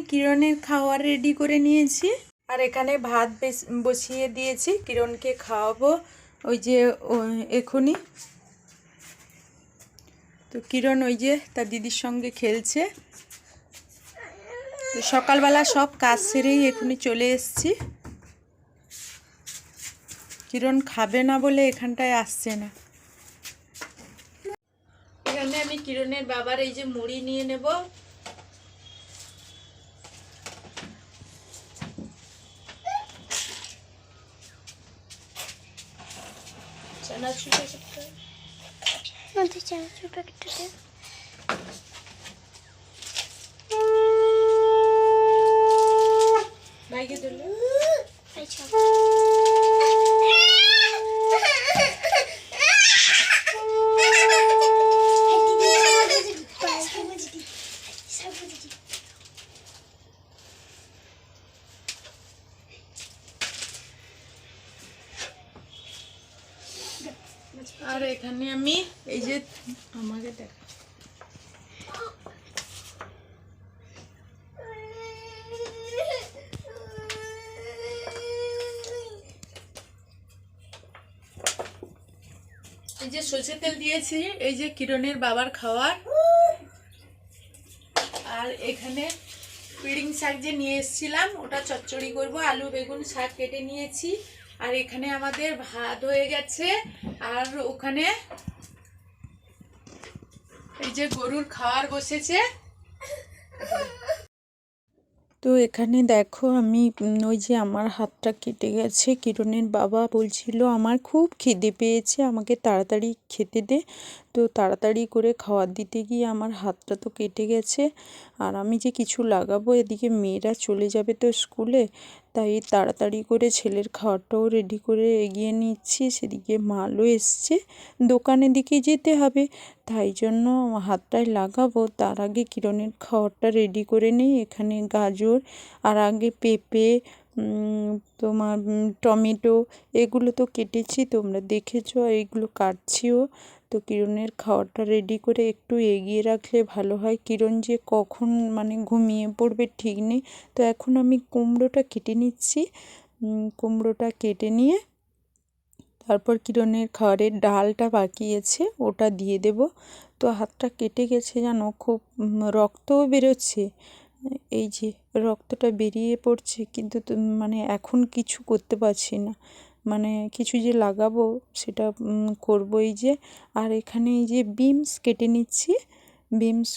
আমি কিরণের খাওয়ার রেডি করে নিয়েছি। আর এখানে ভাত বসিয়ে দিয়েছি। কিরণকে খাওয়াবো ওই যে এখনই তো কিরণ ওই যে তার দিদির সঙ্গে খেলছে। তো সকালবেলা সব কাজ সেরেই এখনই চলে এসেছি। কিরণ খাবে না বলে এখানটায় আসছে না। এখানে আমি কিরণের বাবার এই যে মুড়ি নিয়ে নেব। চানাচুর একটা মধ্যে চানাচুর প্যাকেটটা দে বাইকে দিলে আচ্ছা আর এখানে আমি এই যে আমাকে দেখ। এই যে সর্ষে তেল দিয়েছি, এই যে কিরণের বাবার খাওয়ার। আর এখানে পিড়িং শাক যে নিয়ে এসেছিলাম, ওটা চচ্চড়ি করব, আলু, বেগুন শাক কেটে নিয়েছি। আর এখানে আমাদের ভাত হয়ে গেছে, আর ওখানে এই যে গরুর খাওয়ার বসেছে। তো এখানে দেখো আমি ওই যে আমার হাতটা কেটে গেছে, কিরণের বাবা বলছিল, আমার খুব খিদে পেয়েছে, আমাকে তাড়াতাড়ি খেতে দে। তো তাড়াতাড়ি করে খাবার দিতে গিয়ে আমার হাতটা তো কেটে গেছে, আর আমি যে কিছু লাগাবো, এদিকে মেয়েরা চলে যাবে তো স্কুলে তাই তাড়াতাড়ি করে ছেলের খাওয়ারটাও রেডি করে এগিয়ে নিচ্ছি। সেদিকে মালও এসছে। দোকানের দিকে যেতে হবে। তাই জন্য হাতটায় লাগাবো। তার আগে কিরণের খাওয়ারটা রেডি করে নিই। এখানে গাজর আর আগে পেঁপে তোমার টমেটো এগুলো তো কেটেছি। তোমরা দেখেছ, আর এইগুলো কাটছিও। তো কিরণের খাওয়ারটা রেডি করে একটু এগিয়ে রাখলে ভালো হয়। কিরণ যে কখন মানে ঘুমিয়ে পড়বে ঠিক নেই। তো এখন আমি কুমড়োটা কেটে নিচ্ছি। কুমড়োটা কেটে নিয়ে তারপর কিরণের খাওয়ারের ডালটা বাকি আছে, ওটা দিয়ে দেব। তো হাতটা কেটে গেছে জানো, খুব রক্তও বেরোচ্ছে। এই যে রক্তটা বেরিয়ে পড়ছে, কিন্তু মানে এখন কিছু করতে পারছি না। মানে কিছু যে লাগাবো সেটা উম, করব এই যে। আর এখানে এই যে বিমস কেটে নিচ্ছি বিমস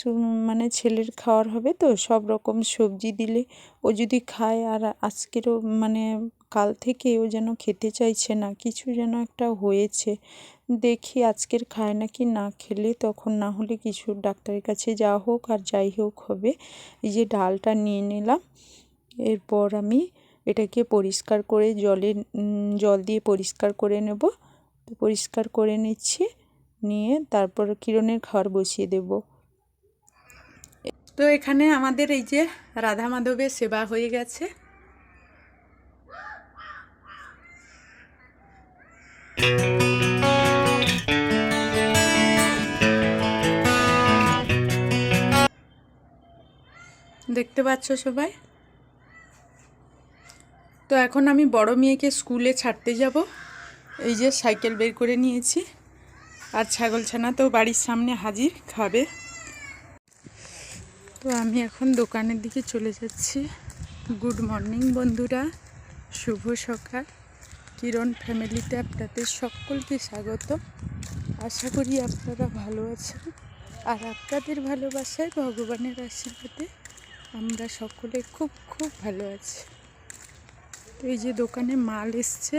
মানে ছেলের খাওয়ার হবে তো সব রকম সবজি দিলে ও যদি খায় আর আজকেরও মানে কাল থেকে ও যেন খেতে চাইছে না কিছু যেন একটা হয়েছে দেখি আজকের খায় নাকি না খেলে তখন না হলে কিছু ডাক্তারের কাছে যা হোক আর যাই হোক হবে। এই যে ডালটা নিয়ে নিলাম এরপর আমি এটাকে পরিষ্কার করে জলে জল দিয়ে পরিষ্কার করে নেব। তো পরিষ্কার করে নিচ্ছি, নিয়ে তারপর কিরণের খাবার বসিয়ে দেব। তো এখানে আমাদের এই যে রাধা মাধবের সেবা হয়ে গেছে। দেখতে পাচ্ছ সবাই? তো এখন আমি বড় মেয়েকে স্কুলে ছাড়তে যাব। এই যে সাইকেল বের করে নিয়েছি। আর ছাগল ছানা তো বাড়ির সামনে হাজির, খাবে। তো আমি এখন দোকানের দিকে চলে যাচ্ছি। গুড মর্নিং বন্ধুরা, শুভ সকাল। কিরণ ফ্যামিলিতে আপনাদের সকলকে স্বাগত আশা করি আপনারা ভালো আছেন। আর আপনাদের ভালোবাসায় ভগবানের আশীর্বাদে আমরা সকলে খুব খুব ভালো আছি। তো এই যে দোকানে মাল এসছে,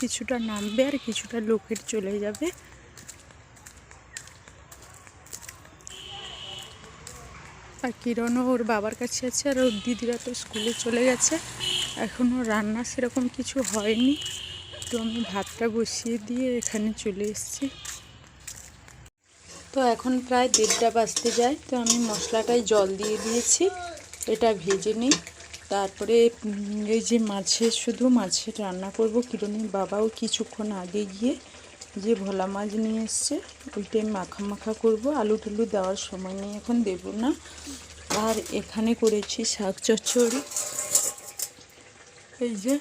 কিছুটা নামবে আর কিছুটা লোকের চলে যাবে। আর কিরণও ওর বাবার কাছে আছে আর ওর দিদিরা তো স্কুলে চলে গেছে। এখনও রান্না সেরকম কিছু হয়নি। তো আমি ভাতটা বসিয়ে দিয়ে এখানে চলে এসেছি। তো এখন প্রায় দেড়টা বাজতে যায়। তো আমি মশলাটাই জল দিয়ে দিয়েছি। এটা ভেজে নিই। তারপরে এই যে মাছের শুধু মাছের রান্না করব কিরণের বাবাও কিছুক্ষণ আগে গিয়ে যে ভোলা মাছ নিয়ে এসছে, ওইটাই মাখা মাখা করব। আলু টুলু দেওয়ার সময় নেই এখন, দেবো না। আর এখানে করেছি শাক চচ্চড়ি। এই যে,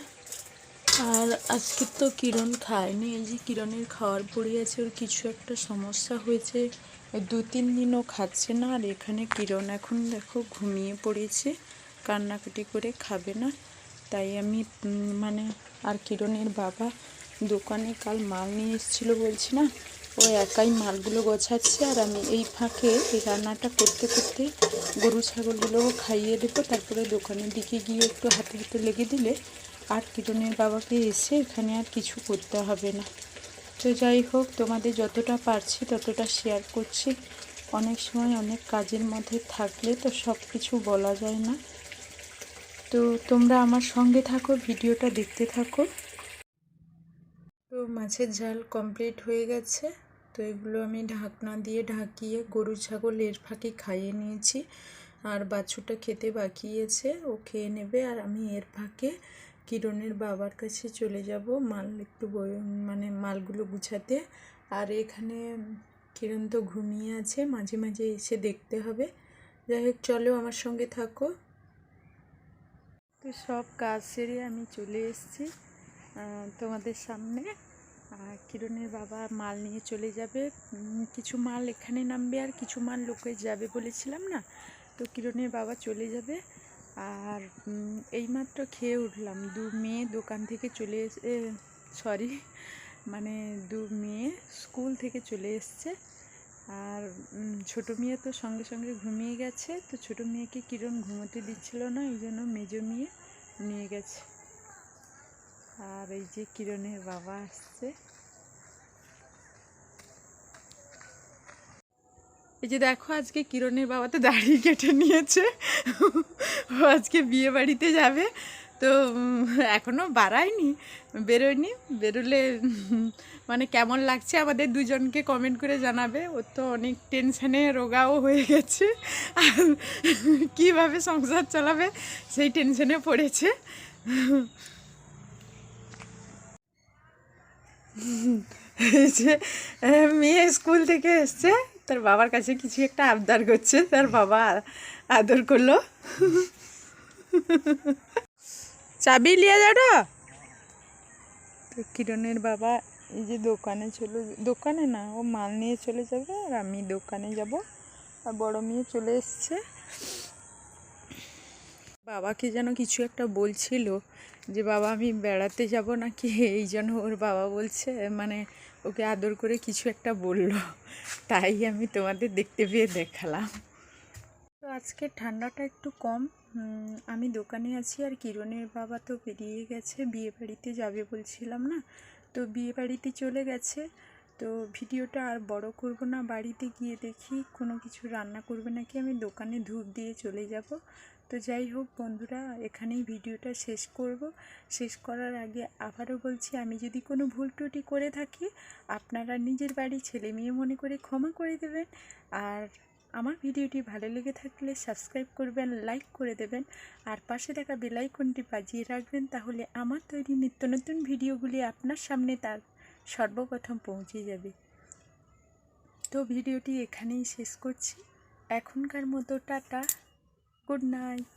আর আজকে তো কিরণ খায়নি। এই যে কিরণের খাওয়ার পড়ে আছে, ওর কিছু একটা সমস্যা হয়েছে। দু তিন দিনও খাচ্ছে না। আর এখানে কিরণ এখন দেখো ঘুমিয়ে পড়েছে। কান্নাকাটি করে খাবে না। তাই আমি মানে আর কিরণের বাবা দোকানে কাল মাল নিয়ে এসেছিল বলছি না? ও একাই মালগুলো গোছাচ্ছে আর আমি এই ফাঁকে এই রান্নাটা করতে করতে গরু, ছাগলগুলোও খাইয়ে দেবো। তারপরে দোকানের দিকে গিয়ে একটু হাতে হাতে লেগে দিলে আর কিরণের বাবাকে এসে এখানে আর কিছু করতে হবে না। তো যাই হোক, তোমাদের যতটা পারছি ততটা শেয়ার করছি। অনেক সময় অনেক কাজের মধ্যে থাকলে তো সব কিছু বলা যায় না। তো তোমরা আমার সঙ্গে থাকো, ভিডিওটা দেখতে থাকো। তো মাছের ঝাল কমপ্লিট হয়ে গেছে। তো এগুলো আমি ঢাকনা দিয়ে ঢাকিয়ে গরু, ছাগল, এর ফাঁকে খাইয়ে নিয়েছি। আর বাছুরটা খেতে বাকিয়েছে ও খেয়ে নেবে। আর আমি এর ফাঁকে কিরণের বাবার কাছে চলে যাব, মাল একটু মানে মালগুলো গুছাতে। আর এখানে কিরণ তো ঘুমিয়ে আছে, মাঝে মাঝে এসে দেখতে হবে। যাই হোক, চলো আমার সঙ্গে থাকো। তো সব কাজ সেরে আমি চলে এসেছি তোমাদের সামনে। কিরণের বাবা মাল নিয়ে চলে যাবে। কিছু মাল এখানে নামবে আর কিছু মাল লোকে যাবে বলেছিলাম না? তো কিরণের বাবা চলে যাবে। আর এইমাত্র খেয়ে উঠলাম। দু মেয়ে দোকান থেকে চলে এসে সরি মানে দু মেয়ে স্কুল থেকে চলে এসছে। আর ছোটো মেয়ে তো সঙ্গে সঙ্গে ঘুমিয়ে গেছে, তো ছোটো মেয়েকে কিরণ ঘুমোতে দিচ্ছিল না, এই জন্য মেজো মেয়ে নিয়ে গেছে। আর এই যে কিরণের বাবা আসছে। এই যে দেখো, আজকে কিরণের বাবা তো দাড়ি কেটে নিয়েছে। আজকে বিয়ে বাড়িতে যাবে। তো উম, এখনও বাড়ায়নি বেরোয়নি বেরোলে মানে কেমন লাগছে আমাদের দুজনকে কমেন্ট করে জানাবে। ও তো অনেক টেনশানে রোগাও হয়ে গেছে। আর কীভাবে সংসার চালাবে সেই টেনশনে পড়েছে। যে মেয়ে স্কুল থেকে এসছে তার বাবার কাছে কিছু একটা আবদার করছে তার বাবা আদর করল। চাবি নিয়ে যাও তো। কিরণের বাবা এই যে দোকানে চলে দোকানে না, ও মাল নিয়ে চলে যাবে আর আমি দোকানে যাব। আর বড় মেয়ে চলে এসছে। বাবাকে যেন কিছু একটা বলছিল যে, বাবা, আমি বেড়াতে যাব নাকি? এই জন্য ওর বাবা বলছে মানে ওকে আদর করে কিছু একটা বলল। তাই আমি তোমাদের দেখতে পেয়ে দেখালাম। আজকে ঠান্ডাটা একটু কম। আমি দোকানে আছি আর কিরণের বাবা তো বেরিয়ে গেছে, বিয়ে বাড়িতে যাবে বলছিলাম না? তো বিয়ে বাড়িতে চলে গেছে। তো ভিডিওটা আর বড় করব না, বাড়িতে গিয়ে দেখি কোনো কিছু রান্না করবে নাকি আমি দোকানে ধূপ দিয়ে চলে যাব। তো যাই হোক বন্ধুরা, এখানেই ভিডিওটা শেষ করব। শেষ করার আগে আবারও বলছি, আমি যদি কোনো ভুল ত্রুটি করে থাকি, আপনারা নিজের বাড়ি ছেলে মেয়ে মনে করে ক্ষমা করে দেবেন। আর আমার ভিডিওটি ভালো লেগে থাকলে সাবস্ক্রাইব করবেন লাইক করে দেবেন, আর পাশে থাকা বেলাইকনটি বাজিয়ে রাখবেন তাহলে আমার তৈরি নিত্য নতুন ভিডিওগুলি আপনার সামনে তার সর্বপ্রথম পৌঁছে যাবে। তো ভিডিওটি এখানেই শেষ করছি। এখনকার মতো টাটা গুড নাইট